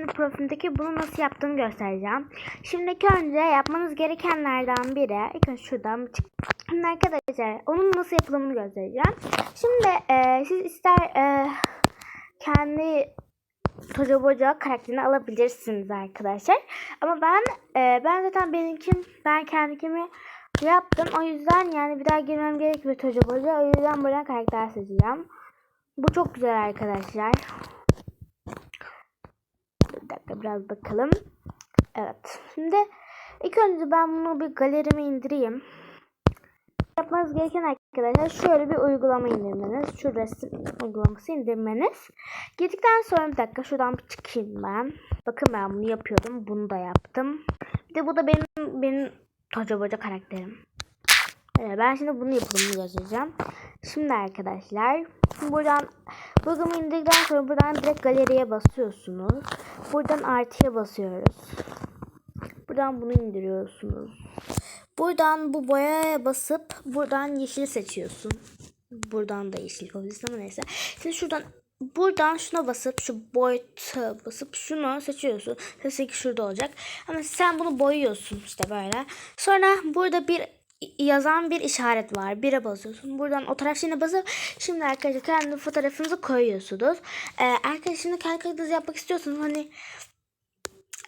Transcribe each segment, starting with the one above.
şimdi profilimdeki bunu nasıl yaptığımı göstereceğim. Şimdi ilk önce yapmanız gerekenlerden biri. İlk önce şuradan. Şimdi arkadaşlar onun nasıl yapıldığını göstereceğim. Şimdi e, siz ister e, kendi Toca Boca karakterini alabilirsiniz arkadaşlar. Ama ben e, ben zaten benimkim ben kendimi yaptım. O yüzden yani bir daha girmem gerekmiyor Toca Boca. O yüzden buradan karakter seçeceğim. Bu çok güzel arkadaşlar. Bir dakika biraz bakalım. Evet. Şimdi ilk önce ben bunu bir galerime indireyim. Yapmanız gereken arkadaşlar şöyle bir uygulama indirmeniz. Şu resim uygulaması indirmeniz. Girdikten sonra bir dakika şuradan bir çıkayım ben. Bakın ben bunu yapıyordum. Bunu da yaptım. Bir de bu da benim benim Toca karakterim. Evet, ben şimdi bunu yapımını göstereceğim. Şimdi arkadaşlar buradan programı indirdikten sonra buradan direkt galeriye basıyorsunuz. Buradan artıya basıyoruz. Buradan bunu indiriyorsunuz. Buradan bu boyaya basıp buradan yeşil seçiyorsun. Buradan da yeşil yapabilirsin ama neyse. Şimdi şuradan buradan şuna basıp şu boyuta basıp şunu seçiyorsun. Sesi ki şurada olacak. Ama sen bunu boyuyorsun işte böyle. Sonra burada bir yazan bir işaret var. Bire basıyorsun. Buradan o taraf şeyine basıp şimdi arkadaşlar kendi fotoğrafınızı koyuyorsunuz. Ee, arkadaşlar şimdi kendi kaydınızı yapmak istiyorsanız hani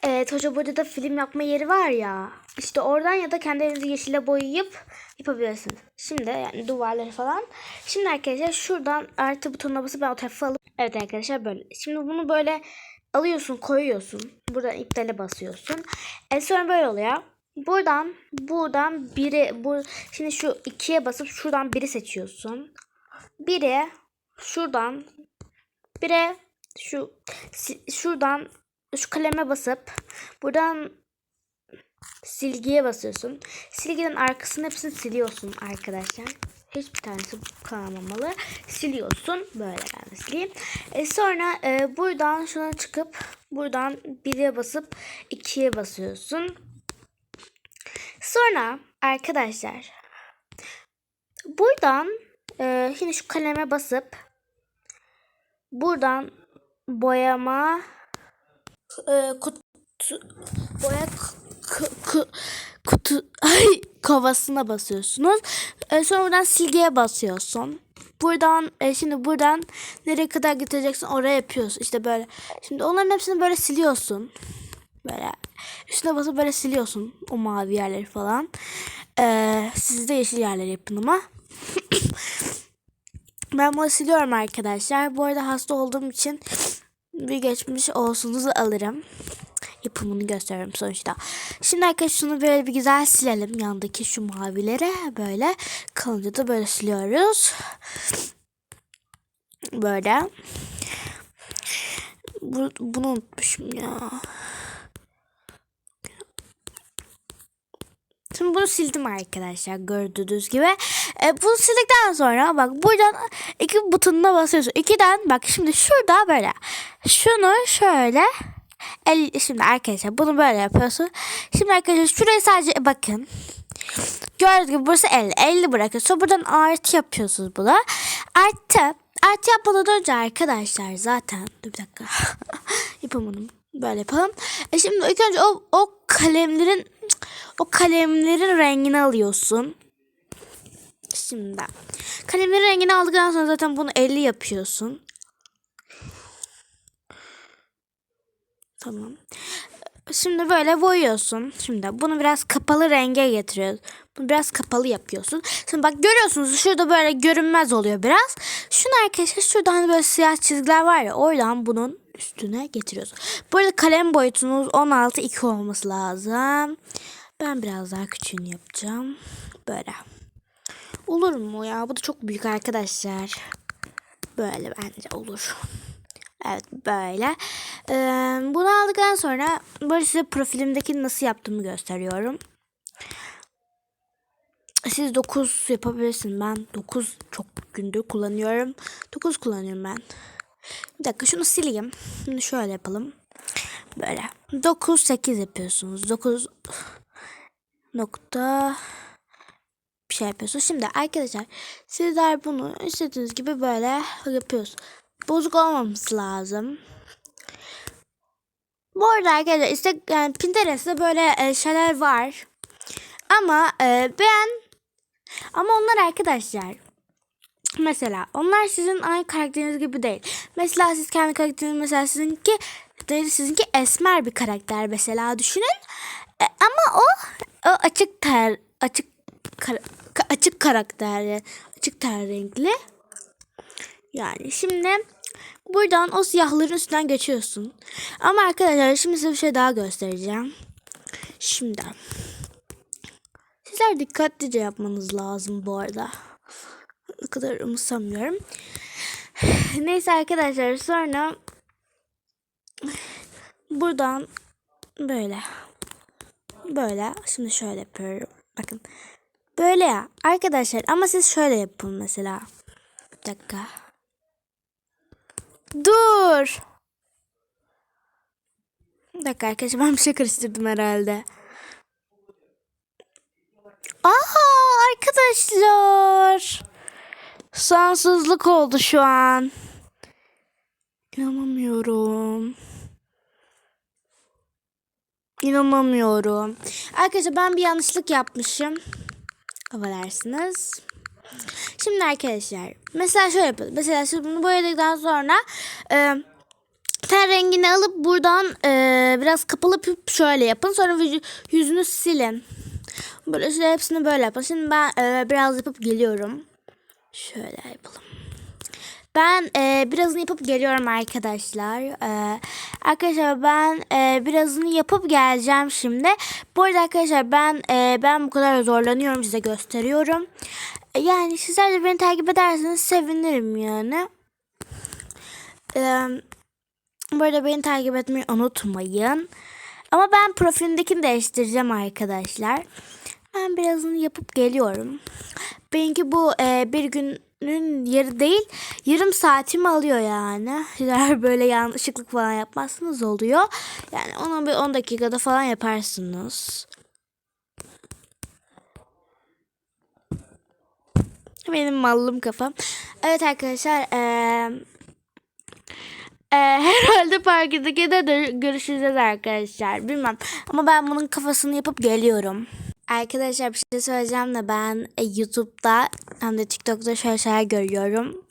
Evet Hoca Boca'da film yapma yeri var ya. İşte oradan ya da kendi evinizi yeşile boyayıp yapabilirsiniz. Şimdi yani duvarları falan. Şimdi arkadaşlar şuradan artı butonuna basıp ben o tarafa alıp. Evet arkadaşlar böyle. Şimdi bunu böyle alıyorsun koyuyorsun. Buradan iptale basıyorsun. E sonra böyle oluyor. Buradan buradan biri bu şimdi şu ikiye basıp şuradan biri seçiyorsun. Biri şuradan biri şu şuradan şu kaleme basıp buradan silgiye basıyorsun. Silginin arkasının hepsini siliyorsun arkadaşlar. Hiçbir tanesi kalmamalı. Siliyorsun. Böyle ben sileyim. E sonra e, buradan şuna çıkıp buradan 1'e basıp 2'ye basıyorsun. Sonra arkadaşlar buradan e, şimdi şu kaleme basıp buradan boyama e, kutu boya k- k- kutu ay kovasına basıyorsunuz. E, sonra buradan silgiye basıyorsun. Buradan e, şimdi buradan nereye kadar getireceksin oraya yapıyorsun. İşte böyle. Şimdi onların hepsini böyle siliyorsun. Böyle üstüne basıp böyle siliyorsun o mavi yerleri falan. E, siz de yeşil yerleri yapın ama. ben bunu siliyorum arkadaşlar. Bu arada hasta olduğum için bir geçmiş olsunuzu alırım. Yapımını gösteriyorum sonuçta. Şimdi arkadaşlar şunu böyle bir güzel silelim. Yandaki şu mavilere böyle. Kalınca da böyle siliyoruz. Böyle. Bu, bunu unutmuşum ya. Şimdi bunu sildim arkadaşlar gördüğünüz gibi. E, bunu sildikten sonra bak buradan iki butonuna basıyorsun. İkiden bak şimdi şurada böyle. Şunu şöyle el, şimdi arkadaşlar bunu böyle yapıyorsun. Şimdi arkadaşlar şuraya sadece bakın. Gördüğünüz gibi burası 50. 50 bırakıyorsun. Buradan artı yapıyorsunuz buna. Artı. Artı yapmadan önce arkadaşlar zaten. Dur bir dakika. Yapamadım. Böyle yapalım. E şimdi ilk önce o, o kalemlerin o kalemlerin rengini alıyorsun. Şimdi kalemlerin rengini aldıktan sonra zaten bunu 50 yapıyorsun. Tamam. Şimdi böyle boyuyorsun. Şimdi bunu biraz kapalı renge getiriyoruz. Bunu biraz kapalı yapıyorsun. Şimdi bak görüyorsunuz şurada böyle görünmez oluyor biraz. Şunu arkadaşlar şurada hani böyle siyah çizgiler var ya oradan bunun üstüne getiriyorsun. Bu arada kalem boyutunuz 16 2 olması lazım. Ben biraz daha küçüğünü yapacağım. Böyle. Olur mu ya? Bu da çok büyük arkadaşlar. Böyle bence olur. Evet böyle. Ee, bunu aldıktan sonra böyle size profilimdeki nasıl yaptığımı gösteriyorum. Siz 9 yapabilirsiniz. Ben 9 çok gündür kullanıyorum. 9 kullanıyorum ben. Bir dakika şunu sileyim. Şimdi şöyle yapalım. Böyle. 9 8 yapıyorsunuz. 9 nokta bir şey yapıyorsunuz. Şimdi arkadaşlar sizler bunu istediğiniz gibi böyle yapıyorsunuz. Bozuk olmaması lazım. Bu arada arkadaşlar işte yani Pinterest'te böyle e, şeyler var. Ama e, ben ama onlar arkadaşlar mesela onlar sizin aynı karakteriniz gibi değil. Mesela siz kendi karakteriniz mesela sizinki değil sizinki esmer bir karakter mesela düşünün. E, ama o o açık ter açık kara- ka- açık karakterli, açık ter renkli. Yani şimdi buradan o siyahların üstünden geçiyorsun. Ama arkadaşlar şimdi size bir şey daha göstereceğim. Şimdi sizler dikkatlice yapmanız lazım bu arada. Kadar umursamıyorum. Neyse arkadaşlar sonra buradan böyle böyle şimdi şöyle yapıyorum. Bakın böyle ya arkadaşlar ama siz şöyle yapın mesela. Bir dakika. Dur. Bir dakika arkadaşlar ben bir şey karıştırdım herhalde. Aa arkadaşlar. Sansızlık oldu şu an. İnanamıyorum. İnanamıyorum. Arkadaşlar ben bir yanlışlık yapmışım. Affedersiniz. Şimdi arkadaşlar mesela şöyle yapalım. Mesela siz bunu boyadıktan sonra e, ten rengini alıp buradan e, biraz kapalı yapıp şöyle yapın. Sonra yüzünü silin. Böyle işte hepsini böyle yapın. Şimdi ben e, biraz yapıp geliyorum. Şöyle yapalım. Ben e, birazını yapıp geliyorum arkadaşlar. E, arkadaşlar ben e, birazını yapıp geleceğim şimdi. Bu arada arkadaşlar ben e, ben bu kadar zorlanıyorum size gösteriyorum. E, yani sizler de beni takip ederseniz sevinirim yani. E, bu arada beni takip etmeyi unutmayın. Ama ben profilindekini değiştireceğim arkadaşlar. Ben birazını yapıp geliyorum. Benimki bu e, bir günün yeri değil yarım saatimi alıyor yani. Eğer böyle yanlışlıklık falan yapmazsınız oluyor. Yani onu bir 10 dakikada falan yaparsınız. Benim mallım kafam. Evet arkadaşlar ee, herhalde parkdeki de, de görüşeceğiz arkadaşlar. Bilmem. Ama ben bunun kafasını yapıp geliyorum. Arkadaşlar bir şey söyleyeceğim de ben e, YouTube'da hem de TikTok'ta şöyle şeyler görüyorum.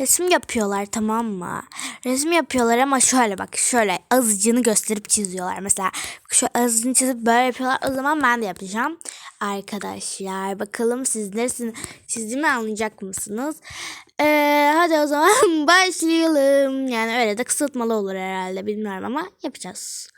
Resim yapıyorlar tamam mı? Resim yapıyorlar ama şöyle bak şöyle azıcığını gösterip çiziyorlar. Mesela şu azıcığını çizip böyle yapıyorlar. O zaman ben de yapacağım. Arkadaşlar bakalım siz neresini çizdiğimi anlayacak mısınız? Ee, hadi o zaman başlayalım. Yani öyle de kısaltmalı olur herhalde bilmiyorum ama yapacağız.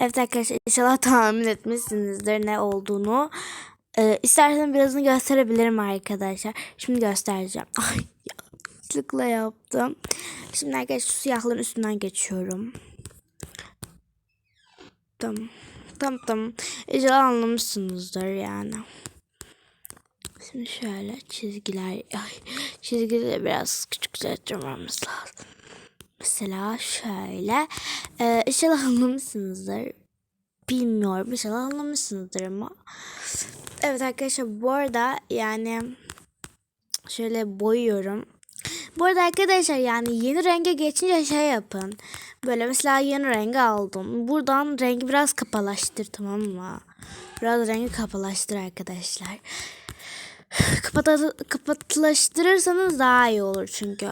Evet arkadaşlar inşallah tahmin etmişsinizdir ne olduğunu. Ee, isterseniz birazını gösterebilirim arkadaşlar. Şimdi göstereceğim. Ay yanlışlıkla yaptım. Şimdi arkadaşlar şu siyahların üstünden geçiyorum. Tamam. Tamam tamam. İnşallah anlamışsınızdır yani. Şimdi şöyle çizgiler. Ay, çizgileri biraz küçükleştirmemiz lazım. Mesela şöyle. Ee, inşallah anlamışsınızdır. Bilmiyorum. İnşallah anlamışsınızdır ama. Evet arkadaşlar bu arada yani şöyle boyuyorum. Bu arada arkadaşlar yani yeni renge geçince şey yapın. Böyle mesela yeni rengi aldım. Buradan rengi biraz kapalaştır tamam mı? Biraz rengi kapalaştır arkadaşlar. Kapata, kapatılaştırırsanız daha iyi olur çünkü.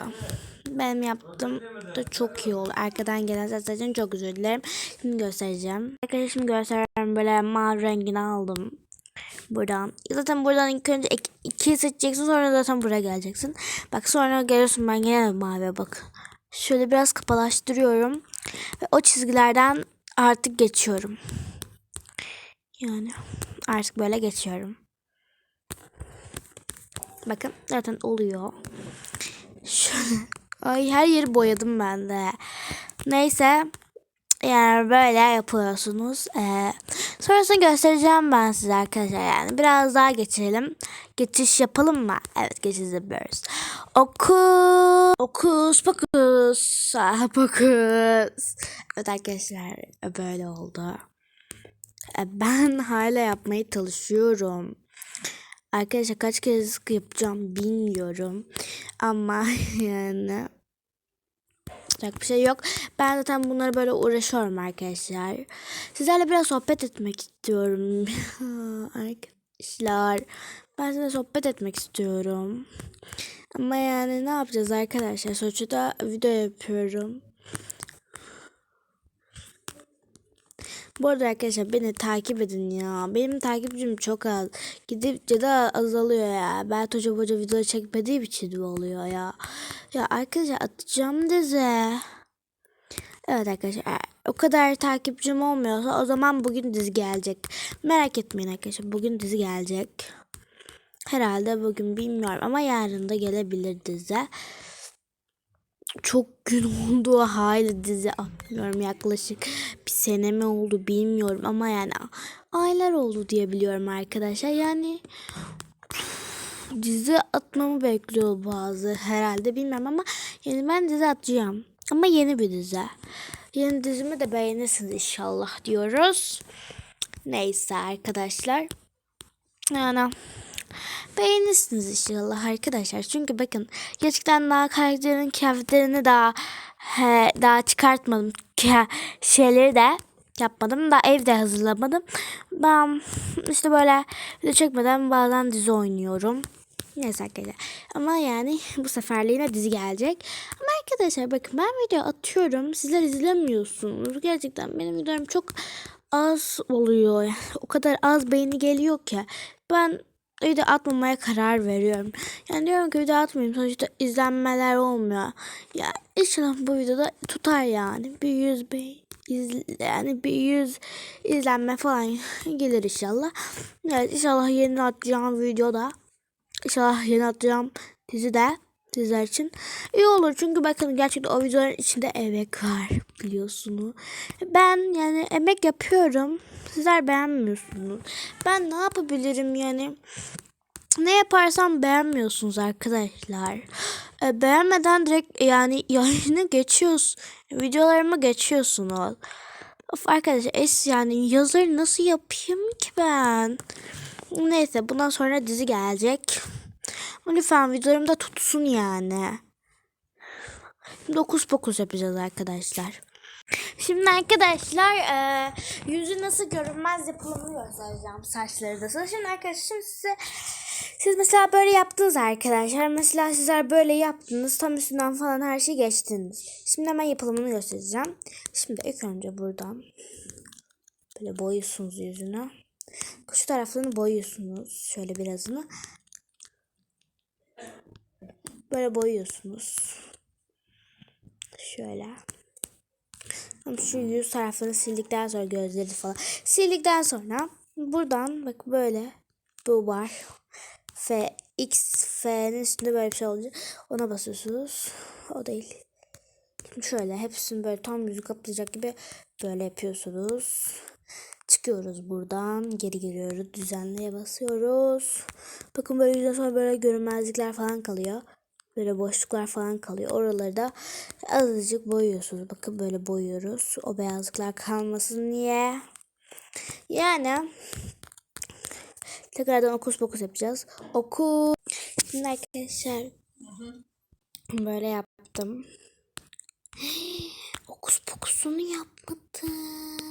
Benim yaptığım da çok iyi oldu. Arkadan gelen ses için çok özür dilerim. Şimdi göstereceğim. Arkadaşlar şimdi gösteriyorum. Böyle mavi rengini aldım. Buradan. Zaten buradan ilk önce iki, ikiyi seçeceksin. Sonra zaten buraya geleceksin. Bak sonra geliyorsun ben yine maviye bak. Şöyle biraz kapalaştırıyorum. Ve o çizgilerden artık geçiyorum. Yani artık böyle geçiyorum. Bakın zaten oluyor. Şöyle. Ay her yeri boyadım ben de. Neyse. yani böyle yapıyorsunuz. Ee, sonrasını göstereceğim ben size arkadaşlar. Yani biraz daha geçelim. Geçiş yapalım mı? Evet geçiş yapıyoruz. Okus. Okus pokus. Ah, pokus. Evet arkadaşlar böyle oldu. Ee, Ben hala yapmaya çalışıyorum. Arkadaşlar kaç kez yapacağım bilmiyorum. Ama yani Yapacak bir şey yok. Ben zaten bunları böyle uğraşıyorum arkadaşlar. Sizlerle biraz sohbet etmek istiyorum. arkadaşlar. Ben sizinle sohbet etmek istiyorum. Ama yani ne yapacağız arkadaşlar? Sonuçta video yapıyorum. Bu arada arkadaşlar beni takip edin ya. Benim takipçim çok az. Gidipçe de azalıyor ya. Ben hoca boca video çekmediğim için oluyor ya? Ya arkadaşlar atacağım dizi. Evet arkadaşlar o kadar takipçim olmuyorsa o zaman bugün dizi gelecek. Merak etmeyin arkadaşlar bugün dizi gelecek. Herhalde bugün bilmiyorum ama yarın da gelebilir dizi çok gün oldu. Hala dizi atmıyorum yaklaşık bir sene mi oldu bilmiyorum ama yani aylar oldu diye biliyorum arkadaşlar. Yani dizi atmamı bekliyor bazı herhalde bilmem ama yani ben dizi atacağım. Ama yeni bir dizi. Yeni dizimi de beğenirsiniz inşallah diyoruz. Neyse arkadaşlar. Yani beğenirsiniz inşallah arkadaşlar. Çünkü bakın gerçekten daha karakterin kıyafetlerini daha he, daha çıkartmadım. Şeyleri de yapmadım. Daha evde hazırlamadım. Ben işte böyle video çekmeden bazen dizi oynuyorum. Neyse arkadaşlar. Ama yani bu seferliğine dizi gelecek. Ama arkadaşlar bakın ben video atıyorum. Sizler izlemiyorsunuz. Gerçekten benim videom çok az oluyor. Yani o kadar az beğeni geliyor ki. Ben video atmamaya karar veriyorum. Yani diyorum ki video atmayayım. Sonuçta izlenmeler olmuyor. Ya inşallah bu videoda tutar yani. Bir yüz beğeni iz, yani bir yüz izlenme falan gelir inşallah. Evet inşallah yeni atacağım videoda inşallah yeni atacağım dizi de sizler için iyi olur. Çünkü bakın gerçekten o videoların içinde emek var biliyorsunuz. Ben yani emek yapıyorum. Sizler beğenmiyorsunuz. Ben ne yapabilirim yani? Ne yaparsam beğenmiyorsunuz arkadaşlar. E, beğenmeden direkt yani yayını geçiyoruz. Videolarımı geçiyorsunuz. Of arkadaşlar es yani yazarı nasıl yapayım ki ben? Neyse bundan sonra dizi gelecek. Lütfen videolarımda tutsun yani. 9 pokus yapacağız arkadaşlar. Şimdi arkadaşlar e, yüzü nasıl görünmez yapılımını göstereceğim saçları da. Sonra Şimdi arkadaşlar size siz mesela böyle yaptınız arkadaşlar. Mesela sizler böyle yaptınız. Tam üstünden falan her şeyi geçtiniz. Şimdi hemen yapılımını göstereceğim. Şimdi ilk önce buradan böyle boyuyorsunuz yüzünü. Şu taraflarını boyuyorsunuz. Şöyle birazını. Böyle boyuyorsunuz. Şöyle. Şu yüz tarafını sildikten sonra gözleri falan. Sildikten sonra buradan bak böyle bu var. F X F'nin üstünde böyle bir şey olacak. Ona basıyorsunuz. O değil. Şimdi şöyle hepsini böyle tam yüzü kaplayacak gibi böyle yapıyorsunuz. Çıkıyoruz buradan. Geri giriyoruz. Düzenleye basıyoruz. Bakın böyle yüzden sonra böyle görünmezlikler falan kalıyor. Böyle boşluklar falan kalıyor. Oraları da azıcık boyuyorsunuz. Bakın böyle boyuyoruz. O beyazlıklar kalmasın diye. Yani tekrardan okus pokus yapacağız. Oku. Şimdi arkadaşlar böyle yaptım. Okus pokusunu yapmadım.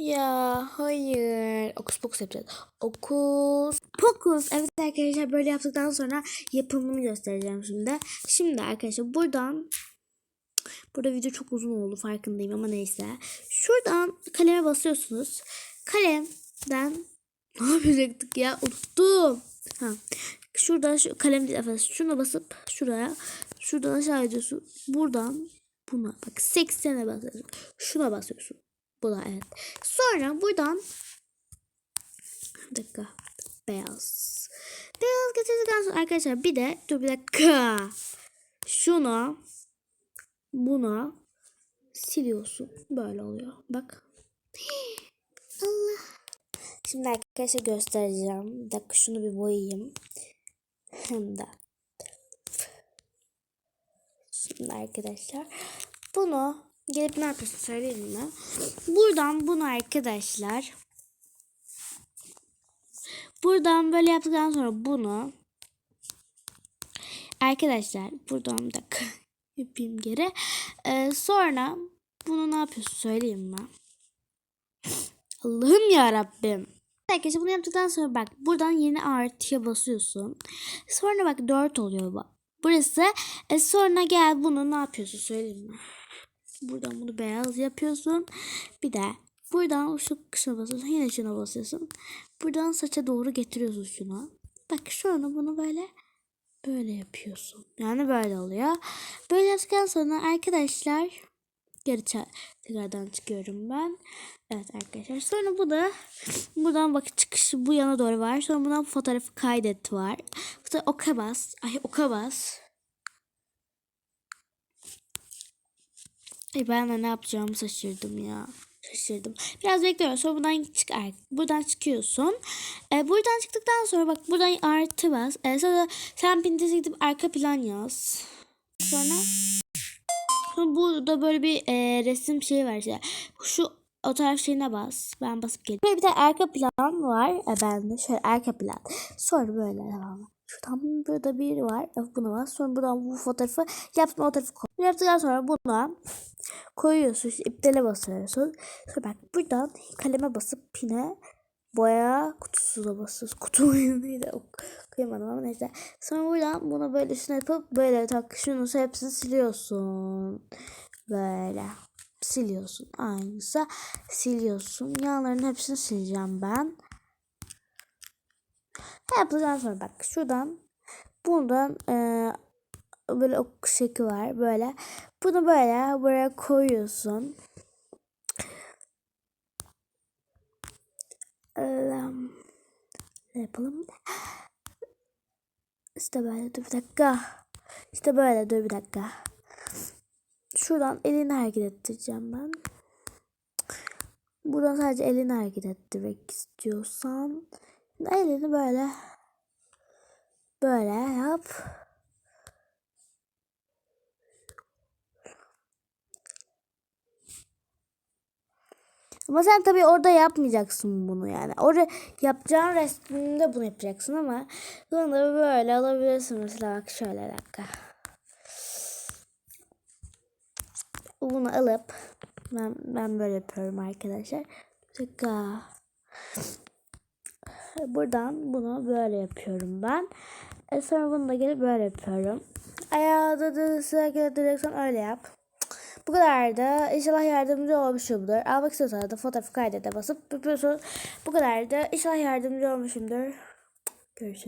Ya hayır. Okus pokus yapacağız. Okus pokus. Evet arkadaşlar böyle yaptıktan sonra yapımını göstereceğim şimdi. Şimdi arkadaşlar buradan Burada video çok uzun oldu farkındayım ama neyse. Şuradan kaleme basıyorsunuz. Kalemden ne yapacaktık ya? Unuttum. Ha. Şuradan şu kalem değil efendim. Şuna basıp şuraya. Şuradan aşağı ediyorsun. Buradan buna bak 80'e basıyorsun. Şuna basıyorsun. Bu da evet. Sonra buradan dakika. Beyaz. Beyaz getirdikten sonra arkadaşlar bir de dur bir dakika. Şuna buna siliyorsun. Böyle oluyor. Bak. Allah. Şimdi arkadaşlar göstereceğim. Bir dakika şunu bir boyayayım. Hem de. Şimdi arkadaşlar bunu gelip ne yapıyorsun söyleyeyim mi? Buradan bunu arkadaşlar buradan böyle yaptıktan sonra bunu arkadaşlar buradan bir dakika yapayım geri. Ee, sonra bunu ne yapıyorsun söyleyeyim mi? Allah'ım ya Rabbim. Arkadaşlar bunu yaptıktan sonra bak buradan yeni artıya basıyorsun. Sonra bak 4 oluyor bak. Burası. E sonra gel bunu ne yapıyorsun söyleyeyim mi? Buradan bunu beyaz yapıyorsun. Bir de buradan şu kısma basıyorsun. Yine şuna basıyorsun. Buradan saça doğru getiriyorsun şunu. Bak şunu bunu böyle böyle yapıyorsun. Yani böyle oluyor. Böyle yaptıktan sonra arkadaşlar geri tekrardan çıkıyorum ben. Evet arkadaşlar. Sonra bu da buradan bak çıkışı bu yana doğru var. Sonra buradan fotoğrafı kaydet var. Sonra oka bas. Ay oka bas. Ay ben de ne yapacağımı şaşırdım ya. Şaşırdım. Biraz bekliyorum. Sonra buradan çık buradan çıkıyorsun. Ee, buradan çıktıktan sonra bak buradan artı bas. Ee, sonra sen Pinterest'e gidip arka plan yaz. Sonra Sonra burada böyle bir e, resim şeyi var işte. Şu o taraf şeyine bas. Ben basıp geliyorum. Böyle bir de arka plan var. E, ben de şöyle arka plan. Sonra böyle devam. Şuradan burada bir var. E, Buna bas. Sonra buradan bu fotoğrafı yaptım. O fotoğrafı koy. Yaptıktan sonra buna koyuyorsun. İşte iptale basıyorsun. Sonra bak buradan kaleme basıp pine boya kutusuna basıyorsun. Kutu neydi? O- Kıyamadım ama neyse. Sonra buradan bunu böyle üstüne yapıp böyle tak şunu hepsini siliyorsun. Böyle siliyorsun. Aynısı siliyorsun. Yanların hepsini sileceğim ben. Yaptıktan sonra bak şuradan buradan eee, böyle ok şekli var böyle. Bunu böyle buraya koyuyorsun. Ne yapalım? İşte böyle dur bir dakika. İşte böyle dur bir dakika. Şuradan elini hareket ettireceğim ben. Buradan sadece elini hareket ettirmek istiyorsan elini böyle böyle yap. Ama sen tabii orada yapmayacaksın bunu yani. Orada yapacağın resminde bunu yapacaksın ama bunu da böyle alabilirsin mesela bak şöyle dakika. Bunu alıp ben, ben böyle yapıyorum arkadaşlar. Bir dakika. Buradan bunu böyle yapıyorum ben. E sonra bunu da gelip böyle yapıyorum. Ayağı da sıra direksiyon öyle yap. Bu kadar da inşallah yardımcı olmuşumdur. Almak istiyorsanız da fotoğrafı kaydede basıp yapıyorsunuz. Bu kadar da inşallah yardımcı olmuşumdur. Görüşürüz.